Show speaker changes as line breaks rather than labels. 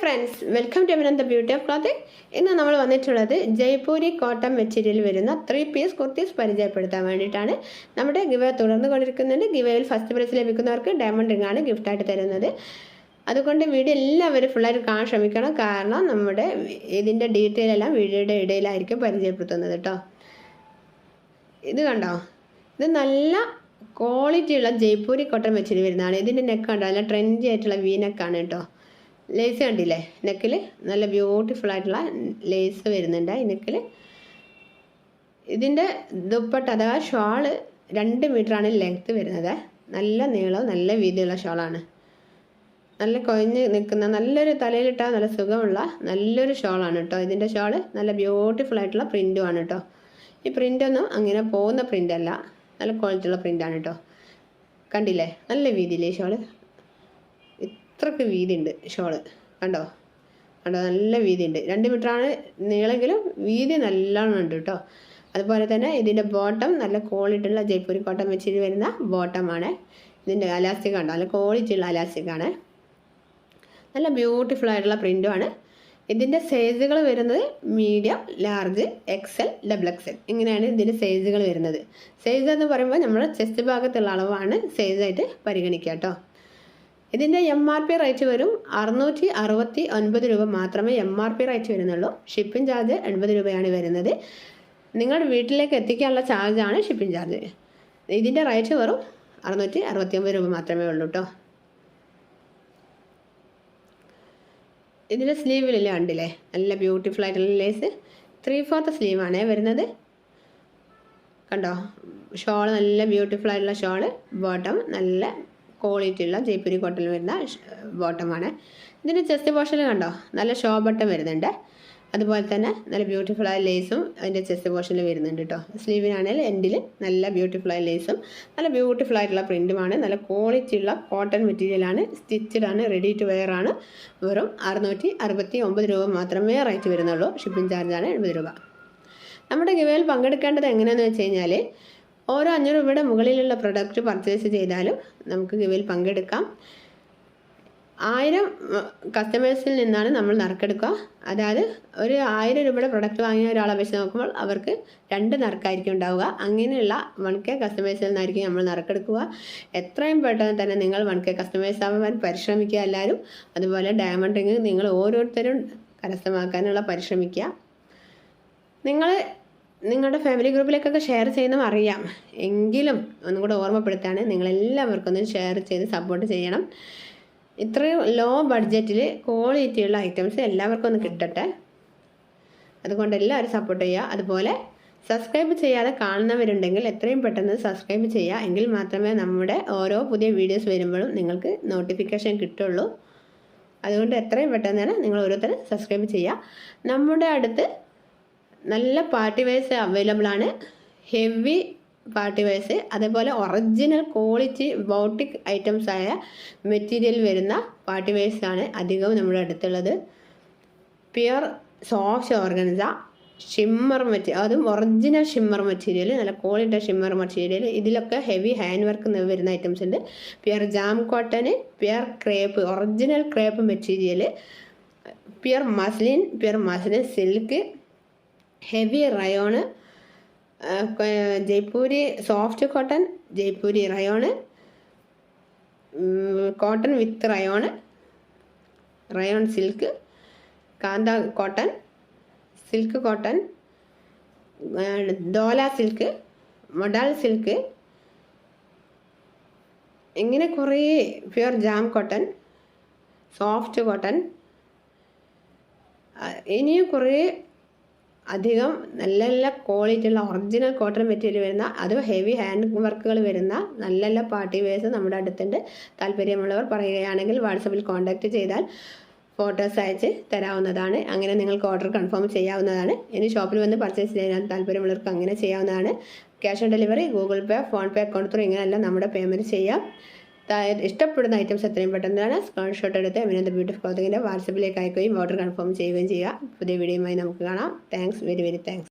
Friends welcome to Abhinanda beauty of clothing ഇന്ന് നമ്മൾ വന്നിട്ടുള്ളത് ജയ്പൂരി കോട്ടൺ മെറ്റീരിയൽ വരുന്ന ത്രീ പീസ് കുർത്തീസ് പരിചയപ്പെടുത്താൻ വേണ്ടിയിട്ടാണ്. നമ്മുടെ ഗിവ തുടർന്ന് കൊണ്ടിരിക്കുന്നുണ്ട് ഗിവയിൽ ഫസ്റ്റ് പ്രൈസ് ലഭിക്കുന്നവർക്ക് ഡയമണ്ട് റിംഗ് ആണ് ഗിഫ്റ്റായിട്ട് തരുന്നത്. അതുകൊണ്ട് വീഡിയോ എല്ലാവരും ഫുള്ളായിട്ട് കാണാൻ ശ്രമിക്കണം. കാരണം നമ്മുടെ ഇതിന്റെ ഡീറ്റെയിൽ എല്ലാം വീഡിയോയുടെ ഇടയിലായിരിക്കും പരിചയപ്പെടുത്തുന്നത് കേട്ടോ. ഇത് കണ്ടോ? ഇത് നല്ല ക്വാളിറ്റിയുള്ള ജയ്പൂരി കോട്ടൺ മെറ്റീരിയൽ വരുന്നതാണ്. ഇതിന്റെ നെക്ക് കണ്ടോ? നല്ല ട്രെൻഡി ആയിട്ടുള്ള വി നെക്കാണ് കേട്ടോ. ലേസ് കണ്ടില്ലേ? നെക്കിൽ നല്ല ബ്യൂട്ടിഫുൾ ആയിട്ടുള്ള ലേസ് വരുന്നുണ്ട് ഈ നെക്കിൽ ഇതിന്റെ ദുപ്പട്ട അഥവാ ഷോൾ രണ്ട് മീറ്ററാണ് ലെങ്ത്ത് വരുന്നത്. നല്ല നീളവും നല്ല വീതിയുള്ള ഷോളാണ് നല്ല കൊഴഞ്ഞ് നിൽക്കുന്ന നല്ലൊരു തലയിലിട്ടാൽ നല്ല സുഖമുള്ള നല്ലൊരു ഷോളാണ് കേട്ടോ ഇതിന്റെ ഷോൾ നല്ല ബ്യൂട്ടിഫുൾ ആയിട്ടുള്ള പ്രിന്റുമാണ് കേട്ടോ ഈ പ്രിന്റൊന്നും അങ്ങനെ പോകുന്ന പ്രിന്റ് അല്ല. നല്ല ക്വാളിറ്റിയുള്ള പ്രിന്റാണ് കേട്ടോ കണ്ടില്ലേ? നല്ല വീതിയിലേ ഷോൾ ഇത്രക്ക് വീതിയുണ്ട് ഷോൾ. കണ്ടോ? കണ്ടോ? നല്ല വീതിയുണ്ട്. രണ്ട് മീറ്ററാണ് നീളെങ്കിലും വീതി നല്ലോണം ഉണ്ട് കേട്ടോ. അതുപോലെ തന്നെ ഇതിന്റെ ബോട്ടം നല്ല ക്വാളിറ്റിയുള്ള ജയ്പൂരി കോട്ടൺ വെച്ചിട്ട് വരുന്ന ബോട്ടമാണ് ഇതിന്റെ അലാസ്റ്റിക് കണ്ടോ? നല്ല ക്വാളിറ്റിയുള്ള അലാസ്റ്റിക് ആണ്. നല്ല ബ്യൂട്ടിഫുൾ ആയിട്ടുള്ള പ്രിന്റുമാണ് ഇതിന്റെ സൈസുകൾ വരുന്നത് medium large XL double XL ഇങ്ങനെയാണ് ഇതിന്റെ സൈസുകൾ വരുന്നത്. സൈസ് എന്ന് പറയുമ്പോൾ നമ്മൾ ചെസ്റ്റ് ഭാഗത്തുള്ള അളവാണ് സൈസായിട്ട് പരിഗണിക്കുക കേട്ടോ. ഇതിന്റെ എം ആർ പി റേറ്റ് വരും അറുന്നൂറ്റി അറുപത്തി ഒൻപത് രൂപ മാത്രമേ എം ആർ പി റേറ്റ് വരുന്നുള്ളൂ. ഷിപ്പിംഗ് ചാർജ് എൺപത് രൂപയാണ് വരുന്നത്. നിങ്ങളുടെ വീട്ടിലേക്ക് എത്തിക്കാനുള്ള ചാർജാണ് ഷിപ്പിംഗ് ചാർജ് ഇതിന്റെ റേറ്റ് വെറും അറുന്നൂറ്റി അറുപത്തി ഒമ്പത് രൂപ മാത്രമേ ഉള്ളൂ കേട്ടോ ഇതിന്റെ സ്ലീവിലില്ല ഉണ്ടല്ലേ നല്ല ബ്യൂട്ടിഫുൾ ആയിട്ടുള്ള ലേസ് ത്രീ ഫോർത്ത് സ്ലീവാണ് വരുന്നത്. കണ്ടോ? ഷോൾ നല്ല ബ്യൂട്ടിഫുൾ ആയിട്ടുള്ള ഷോൾ ബോട്ടം നല്ല ക്വാളിറ്റി ഉള്ള ജയ്പൂരി കോട്ടണിൽ വരുന്ന ബോട്ടമാണ്. ഇതിന്റെ ചെസ്റ്റ് പോർഷനിൽ കണ്ടോ? നല്ല ഷോ ബട്ടൺ വരുന്നുണ്ട്. അതുപോലെ തന്നെ നല്ല ബ്യൂട്ടിഫുൾ ആയ ലേസും അതിന്റെ ചെസ്റ്റ് പോർഷനിൽ വരുന്നുണ്ട് കേട്ടോ സ്ലീവിനാണെങ്കിൽ എൻഡിൽ നല്ല ബ്യൂട്ടിഫുൾ ആയ ലേസും നല്ല ബ്യൂട്ടിഫുൾ ആയിട്ടുള്ള പ്രിന്റുമാണ് നല്ല ക്വാളിറ്റി ഉള്ള കോട്ടൺ മെറ്റീരിയലാണ് സ്റ്റിച്ചഡ് ആണ് റെഡി ടു വെയർ ആണ്. വെറും അറുന്നൂറ്റി അറുപത്തി ഒമ്പത് രൂപ മാത്രമേ റേറ്റ് വരുന്നുള്ളൂ. ഷിപ്പിംഗ് ചാർജാണ് എൺപത് രൂപ. നമ്മുടെ ഗിവയിൽ പങ്കെടുക്കേണ്ടത് എങ്ങനെയാണെന്ന് വെച്ച് കഴിഞ്ഞാൽ ഓരോ അഞ്ഞൂറ് രൂപയുടെ മുകളിലുള്ള പ്രൊഡക്റ്റ് പർച്ചേസ് ചെയ്താലും നമുക്ക് ഗിവിൽ പങ്കെടുക്കാം. ആയിരം കസ്റ്റമേഴ്സിൽ നിന്നാണ് നമ്മൾ നറുക്കെടുക്കുക. അതായത് ഒരു ആയിരം രൂപയുടെ പ്രൊഡക്റ്റ് വാങ്ങിയ ഒരാളെ വെച്ച് നോക്കുമ്പോൾ അവർക്ക് രണ്ട് നറുക്കായിരിക്കും ഉണ്ടാവുക. അങ്ങനെയുള്ള വൺ കെ കസ്റ്റമേഴ്സിൽ നിന്നായിരിക്കും നമ്മൾ നറുക്കെടുക്കുക. എത്രയും പെട്ടെന്ന് തന്നെ നിങ്ങൾ വൺ കെ കസ്റ്റമേഴ്സ് ആവാൻ പരിശ്രമിക്കുക എല്ലാവരും. അതുപോലെ ഡയമണ്ട് റിങ് നിങ്ങൾ ഓരോരുത്തരും കരസ്ഥമാക്കാനുള്ള പരിശ്രമിക്കുക. നിങ്ങൾ നിങ്ങളുടെ ഫാമിലി ഗ്രൂപ്പിലേക്കൊക്കെ ഷെയർ ചെയ്യുന്നതും അറിയാം. എങ്കിലും ഒന്നും കൂടെ ഓർമ്മപ്പെടുത്താണ് നിങ്ങളെല്ലാവർക്കും ഒന്ന് ഷെയർ ചെയ്ത് സപ്പോർട്ട് ചെയ്യണം. ഇത്രയും ലോ ബഡ്ജറ്റിൽ ക്വാളിറ്റിയുള്ള ഐറ്റംസ് എല്ലാവർക്കും ഒന്ന് കിട്ടട്ടെ. അതുകൊണ്ട് എല്ലാവരും സപ്പോർട്ട് ചെയ്യുക. അതുപോലെ സബ്സ്ക്രൈബ് ചെയ്യാതെ കാണുന്നവരുണ്ടെങ്കിൽ എത്രയും പെട്ടെന്ന് സബ്സ്ക്രൈബ് ചെയ്യുക. എങ്കിൽ മാത്രമേ നമ്മുടെ ഓരോ പുതിയ വീഡിയോസ് വരുമ്പോഴും നിങ്ങൾക്ക് നോട്ടിഫിക്കേഷൻ കിട്ടുള്ളൂ. അതുകൊണ്ട് എത്രയും പെട്ടെന്ന് തന്നെ നിങ്ങൾ ഓരോരുത്തരും സബ്സ്ക്രൈബ് ചെയ്യുക. നമ്മുടെ അടുത്ത് നല്ല പാർട്ടി വെയർസ് അവൈലബിൾ ആണ്. ഹെവി പാർട്ടി വെയർസ് അതേപോലെ ഒറിജിനൽ ക്വാളിറ്റി ബോട്ടിക് ഐറ്റംസ് ആയ മെറ്റീരിയൽ വരുന്ന പാർട്ടി വെയർസ് ആണ് അധികവും നമ്മുടെ അടുത്തുള്ളത്. Pure soft organza shimmer material അതും ഒറിജിനൽ ഷിമ്മർ മെറ്റീരിയൽ നല്ല ക്വാളിറ്റി ഷിമ്മർ മെറ്റീരിയൽ ഇതിലൊക്കെ ഹെവി ഹാൻഡ് വർക്ക് വരുന്ന ഐറ്റംസ് ഉണ്ട്. Pure jam cotton pure crepe original crepe material pure muslin pure muslin silk heavy rayon Jaipuri soft cotton Jaipuri rayon cotton with rayon rayon silk kantha cotton silk cotton dola silk modal silk ഇങ്ങനെ കുറേ pure jam cotton soft cotton ഇനിയും കുറേ അധികം നല്ല നല്ല quality ഉള്ള original cotton material വരുന്ന അത് ഹെവി ഹാൻഡ് വർക്കുകൾ വരുന്ന നല്ല നല്ല പാർട്ടി വെയർസ് നമ്മുടെ അടുത്തുണ്ട്. താല്പര്യമുള്ളവർ പറയുകയാണെങ്കിൽ വാട്സപ്പിൽ കോൺടാക്റ്റ് ചെയ്താൽ ഫോട്ടോസ് അയച്ച് തരാവുന്നതാണ്. അങ്ങനെ നിങ്ങൾക്ക് ഓർഡർ കൺഫേം ചെയ്യാവുന്നതാണ്. ഇനി ഷോപ്പിൽ വന്ന് പർച്ചേസ് ചെയ്യാൻ താല്പര്യമുള്ളവർക്ക് അങ്ങനെ ചെയ്യാവുന്നതാണ്. Cash on delivery Google Pay PhonePe account through ഇങ്ങനെയെല്ലാം നമ്മുടെ പേയ്മെന്റ് ചെയ്യാം. ഇഷ്ടപ്പെടുന്ന ഐറ്റംസ് എത്രയും പെട്ടെന്നാണ് സ്ക്രീൻഷോട്ട് എടുത്ത് അഭിനന്ദ ബ്യൂട്ടിഫുൾ ക്ലോത്തിങ്ങിന്റെ വാട്സപ്പിലേക്ക് അയക്കുകയും ഓർഡർ കൺഫേം ചെയ്യുകയും ചെയ്യുക. പുതിയ വീഡിയോയുമായി നമുക്ക് കാണാം. Thanks very very thanks